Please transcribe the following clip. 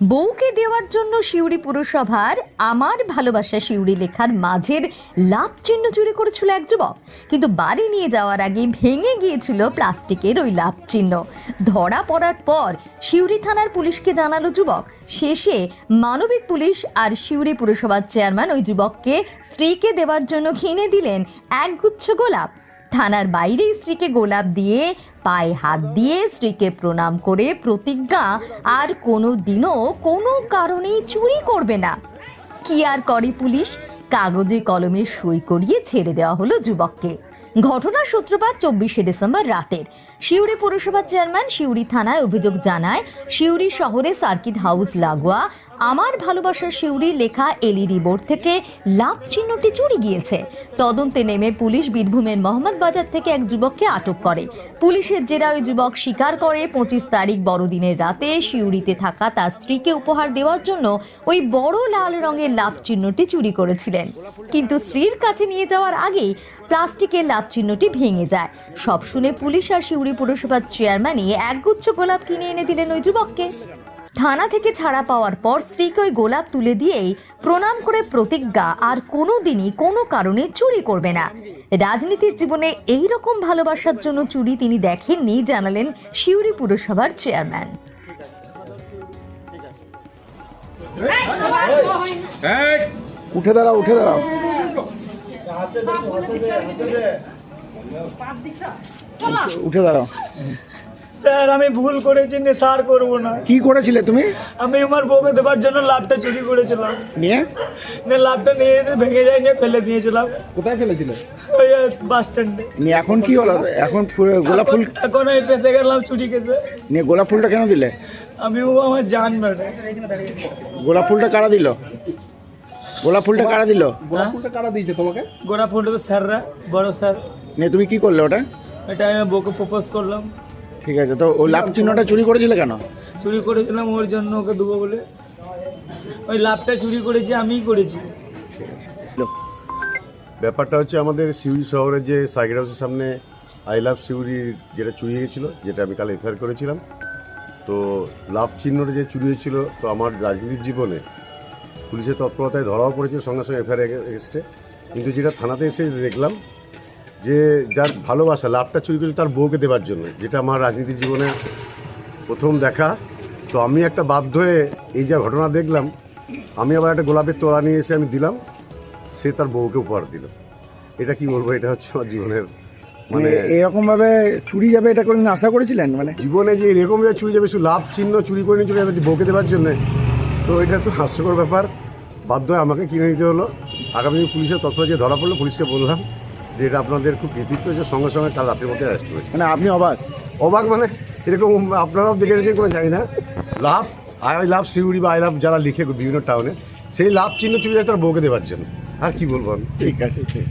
বউকে দেওয়ার জন্য শিউরি পুরসভার আমার ভালোবাসা শিউরি লেখার মাঝের লাভ চিহ্ন চুরি করেছিল এক যুবক। কিন্তু বাড়ি নিয়ে যাওয়ার আগে ভেঙে গিয়েছিল প্লাস্টিকের ওই লাভ চিহ্ন। ধরা পড়ার পর শিউরি থানার পুলিশকে জানালো যুবক। শেষে মানবিক পুলিশ আর শিউরি পুরসভার চেয়ারম্যান ওই যুবককে স্ত্রীকে দেওয়ার জন্য কিনে দিলেন একগুচ্ছ গোলাপ। থানার বাইরে স্ত্রীকে গোলাপ দিয়ে, পায়ে হাত দিয়ে স্ত্রীকে প্রণাম করে প্রতিজ্ঞা, আর কোনো দিনও কোনো কারণেই চুরি করবে না। কি আর করে পুলিশ? কাগজে কলমে সই করিয়ে ছেড়ে দেওয়া হলো যুবককে। ঘটনার সূত্রপাত চব্বিশে ডিসেম্বর রাতের। শিউরি পুরসভার চেয়ারম্যান শিউরি থানায় অভিযোগ জানায় শিউরি শহরে সার্কিট হাউস লাগোয়া, আমার ভালোবাসার শিউরি লেখা এলইডি বোর্ড থেকে লাভ চিহ্নটি চুরি গিয়েছে। তদন্তে নেমে পুলিশ বীরভূমের মোহাম্মদ বাজার থেকে এক যুবককে আটক করে। পুলিশের জেরা ওই যুবক স্বীকার করে পঁচিশ তারিখ বড়দিনের রাতে শিউরিতে থাকা তার স্ত্রীকে উপহার দেওয়ার জন্য ওই বড় লাল রঙের লাভ চিহ্নটি চুরি করেছিলেন। কিন্তু স্ত্রীর কাছে নিয়ে যাওয়ার আগেই প্লাস্টিকের লাভ চিহ্নটি ভেঙে যায়। সব শুনে পুলিশ আর শিউরি পুরসভার চেয়ারম্যানই একগুচ্ছ গোলাপ কিনে এনে দিলেন ওই যুবককে। থানা থেকে ছাড়া পাওয়ার পর স্ত্রীকে ওই গোলাপ তুলে দিয়েই প্রণাম করে প্রতিজ্ঞা আর কোনো দিনই কোনো কারণে চুরি করবে না। রাজনীতির জীবনে এই রকম ভালোবাসার জন্য চুরি তিনি দেখেননি জানালেন শিউরি পুরসভার চেয়ারম্যান। উঠে দাঁড়াও উঠে দাঁড়াও। উঠে দাঁড়াও। স্যার আমি ভুল করেছি নেশার করব না। কি করেছিলে তুমি? আমি আমার বউকে দেবার জন্য লাভটা চুরি করেছিলাম। নিয়ে? না লাভটা নিয়ে ভেঙে যায় নিয়ে ফেলে দিয়েছিলাম। কোথায় ফেলেছিলে? ওই বাস স্ট্যান্ডে। নিয়ে এখন কি হলো? এখন গোলাপ ফুল এখন আমি পেশে গেলাম চুরি কেসে নিয়ে গোলাপ ফুলটা কেন দিলে? আমি ও আমার জান গোলাপ ফুলটা কারা দিল? গোলাপ ফুলটা কারা দিল? গোড়া ফুলটা কারা দিয়েছে তোমাকে গোড়া ফুলটা তো স্যাররা বড় স্যার। নিয়ে তুমি কি করলে ওটা? এটা আমি বউকে প্রপোজ করলাম। ঠিক আছে তো ওই লাভ চিহ্নটা চুরি করেছিলে কেন? চুরি করেছিলাম ওর জন্য ওকে দেবো বলে। ওই লাভটা চুরি করেছি আমিই করেছি। ঠিক আছে ব্যাপারটা হচ্ছে আমাদের সিউড়ি শহরে যে সাইকেল হাউসের সামনে আই লাভ সিউড়ি যেটা চুরি হয়েছিল যেটা আমি কাল এফআইআর করেছিলাম। তো লাভ চিহ্নটা যে চুরি হয়েছিল তো আমার রাজনীতির জীবনে পুলিশের তৎপরতায় ধরাও পড়েছে সঙ্গে সঙ্গে এফআইআর এগেস্টে কিন্তু যেটা থানাতে এসে দেখলাম যে যার ভালোবাসা লাভটা চুরি করেছে তার বউকে দেওয়ার জন্য যেটা আমার রাজনীতির জীবনে প্রথম দেখা। তো আমি একটা বাধ্য হয়ে এই যা ঘটনা দেখলাম আমি আবার একটা গোলাপের তোড়া নিয়ে এসে আমি দিলাম সে তার বউকে উপহার দিল। এটা কি বলব? এটা হচ্ছে আমার জীবনের মানে মানে এরকম ভাবে চুরি যাবে এটা কোনদিন আশা করেছিলেন? মানে জীবনে যে এরকম যে চুরি যাবে শুধু লাভ চিহ্ন চুরি করে নিয়ে চলে যাবে বউকে দেওয়ার জন্য তো এটা তো হাস্যকর ব্যাপার। বাধ্য হয়ে আমাকে কিনে নিতে হলো। আগামী দিন পুলিশের তৎপর যে ধরা পড়ল পুলিশকে বললাম যে এটা আপনাদের খুব কৃতিত্ব যে সঙ্গে সঙ্গে কাল রাতের মধ্যে অ্যারেস্ট করেছে। মানে আপনি অবাক? অবাক মানে এরকম আপনারাও দেখে রেখে কোনো জানি না। লাভ আই লাভ সিউড়ি বা আই লাভ যারা লিখে বিভিন্ন টাউনে সেই লাভ চিহ্ন চুরি যায় তার বউকে দেওয়ার জন্য। আর কি বলব আমি? ঠিক আছে ঠিক।